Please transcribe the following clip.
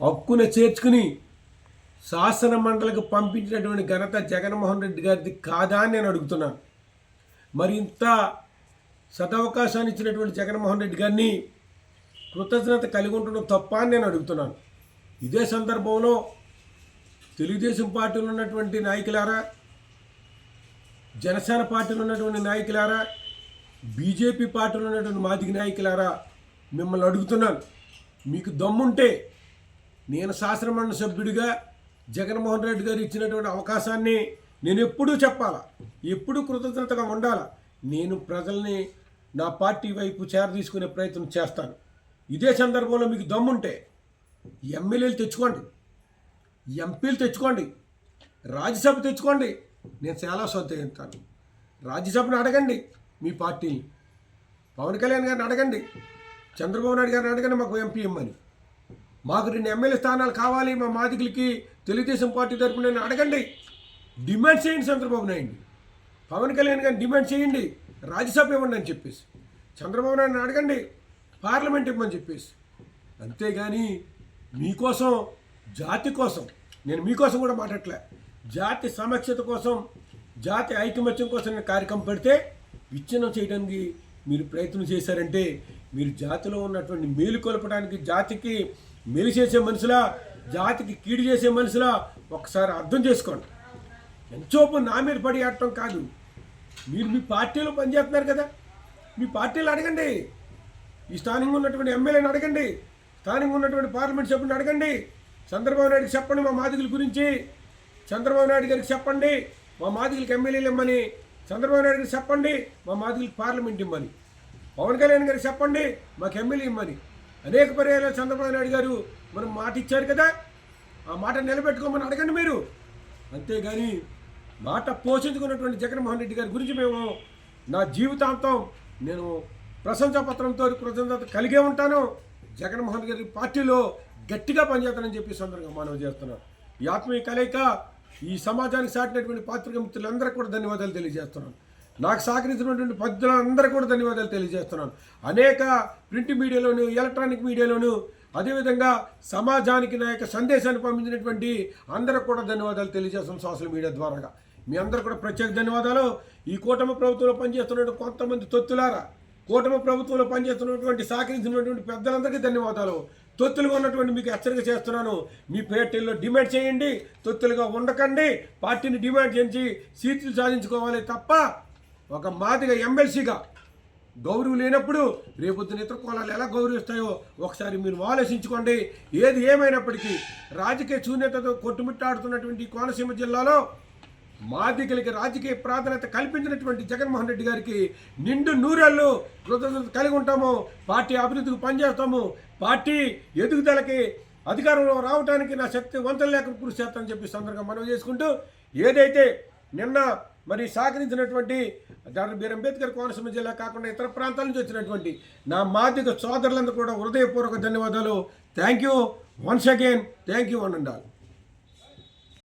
హక్కున చేర్చుకుని శాసన మండలికి పంపించినటువంటి ఘనత జగన్మోహన్ రెడ్డి గారిది కాదా అని నేను అడుగుతున్నాను మరి ఇంత సదవకాశాన్ని ఇచ్చినటువంటి జగన్మోహన్ రెడ్డి గారిని కృతజ్ఞత కలిగి ఉండడం తప్ప అని నేను అడుగుతున్నాను. ఇదే సందర్భంలో తెలుగుదేశం పార్టీలో ఉన్నటువంటి నాయకులారా జనసేన పార్టీలో ఉన్నటువంటి నాయకులారా బీజేపీ పార్టీలో ఉన్నటువంటి మాదిగ నాయకులారా మిమ్మల్ని అడుగుతున్నాను. మీకు దమ్ముంటే నేను శాసనమండలి సభ్యుడిగా జగన్మోహన్ రెడ్డి గారు ఇచ్చినటువంటి అవకాశాన్ని నేను ఎప్పుడూ చెప్పాలా ఎప్పుడూ కృతజ్ఞతగా ఉండాలా నేను ప్రజల్ని నా పార్టీ వైపు చేరదీసుకునే ప్రయత్నం చేస్తాను. ఇదే సందర్భంలో మీకు దమ్ముంటే ఎమ్మెల్యేలు తెచ్చుకోండి ఎంపీలు తెచ్చుకోండి రాజ్యసభ తెచ్చుకోండి నేను చాలా సంతోషిస్తాను. రాజ్యసభను అడగండి మీ పార్టీని. పవన్ కళ్యాణ్ గారిని అడగండి చంద్రబాబు నాయుడు గారిని అడగండి మాకు ఎంపీ ఇమ్మని. మాకు రెండు ఎమ్మెల్యే స్థానాలు కావాలి మా మాదికులకి తెలుగుదేశం పార్టీ తరపున నేను అడగండి. డిమాండ్ చేయండి చంద్రబాబు నాయుడు. పవన్ కళ్యాణ్ గారిని డిమాండ్ చేయండి. రాజ్యసభ ఇవ్వండి అని చెప్పేసి. చంద్రబాబు నాయుడుని అడగండి. పార్లమెంట్ ఇవ్వమని చెప్పేసి. అంతేగాని మీకోసం జాతి కోసం నేను మీకోసం కూడా మాట్లాడలే జాతి సమక్షత కోసం జాతి ఐకమత్యం కోసం నేను కార్యక్రమం పెడితే విచ్ఛిన్నం చేయడానికి మీరు ప్రయత్నం చేశారంటే మీరు జాతిలో ఉన్నటువంటి మేలు కొలపడానికి జాతికి మేలు చేసే మనుషులా జాతికి కీడు చేసే మనుషులా ఒకసారి అర్థం చేసుకోండి. ఎంతోపు నా మీద పడి ఆడటం కాదు. మీరు మీ పార్టీలో పనిచేస్తున్నారు కదా. మీ పార్టీలో అడగండి. ఈ స్థానికంగా ఉన్నటువంటి ఎమ్మెల్యేని అడగండి. స్థానికంగా ఉన్నటువంటి పార్లమెంట్ సభ్యుని అడగండి. చంద్రబాబు నాయుడుకి చెప్పండి మా మాదిగుల గురించి. చంద్రబాబు నాయుడు గారికి చెప్పండి. మా మాదిగులకి ఎమ్మెల్యేలు ఇమ్మని. చంద్రబాబు నాయుడు గారికి చెప్పండి. మా మాదిగులకి పార్లమెంట్ ఇమ్మని. పవన్ కళ్యాణ్ గారికి చెప్పండి. మాకు ఎమ్మెల్యే ఇమ్మని. అనేక పర్యాలు చంద్రబాబు నాయుడు గారు మనం మాట ఇచ్చారు కదా ఆ మాట నిలబెట్టుకోమని అడగండి మీరు. అంతేగాని మాట పోషించుకున్నటువంటి జగన్మోహన్ రెడ్డి గారి గురించి మేము నా జీవితాంతం నేను ప్రశంసాపత్రంతో కృతజ్ఞత కలిగే ఉంటాను. జగన్మోహన్ గారి పార్టీలో గట్టిగా పనిచేస్తానని చెప్పి సందర్భంగా మనవి చేస్తున్నాను. ఈ ఆత్మీయ కలయిక ఈ సమాజానికి సాటినటువంటి పాత్రిక మిత్రులందరికీ కూడా ధన్యవాదాలు తెలియజేస్తున్నాను. నాకు సహకరించినటువంటి పద్యులందరూ కూడా ధన్యవాదాలు తెలియజేస్తున్నాను. అనేక ప్రింట్ మీడియాలోను ఎలక్ట్రానిక్ మీడియాలోను అదేవిధంగా సమాజానికి నా యొక్క సందేశాన్ని పంపించినటువంటి అందరూ కూడా ధన్యవాదాలు తెలియజేస్తున్నాను సోషల్ మీడియా ద్వారాగా. మీ అందరూ కూడా ప్రత్యేక ధన్యవాదాలు. ఈ కూటమి ప్రభుత్వంలో పనిచేస్తున్న కొంతమంది తొత్తులారా కూటమి ప్రభుత్వంలో పనిచేస్తున్నటువంటి సహకరించినటువంటి పెద్దలందరికీ ధన్యవాదాలు. తొత్తులుగా ఉన్నటువంటి మీకు హెచ్చరిక చేస్తున్నాను. మీ పేటీల్లో డిమాండ్ చేయండి తొత్తులుగా ఉండకండి. పార్టీని డిమాండ్ చేయించి సీట్లు సాధించుకోవాలి తప్ప ఒక మాదిగా ఎమ్మెల్సీగా గౌరవం లేనప్పుడు రేపొద్దున ఇతర కులాలు ఎలా గౌరవిస్తాయో ఒకసారి మీరు ఆలోచించుకోండి. ఏది ఏమైనప్పటికీ రాజకీయ శూన్యతతో కొట్టుమిట్టాడుతున్నటువంటి కోనసీమ జిల్లాలో మాదిగలకి రాజకీయ ప్రాధాన్యత కల్పించినటువంటి జగన్మోహన్ రెడ్డి గారికి నిండు నూరేళ్ళు కృతజ్ఞత కలిగి ఉంటాము. పార్టీ అభివృద్ధికి పనిచేస్తాము. పార్టీ ఎదుగుదలకి అధికారంలో రావడానికి నా శక్తి వంతలు లేక కృషి చేస్తానని చెప్పి సందర్భంగా మనం చేసుకుంటూ ఏదైతే నిన్న మరి సహకరించినటువంటి డాక్టర్ బీర్ అంబేద్కర్ కోనసీమ జిల్లా కాకుండా ఇతర ప్రాంతాల నుంచి వచ్చినటువంటి నా మాదిక సోదరులందరూ కూడా హృదయపూర్వక ధన్యవాదాలు. Thank you once again. Thank you one and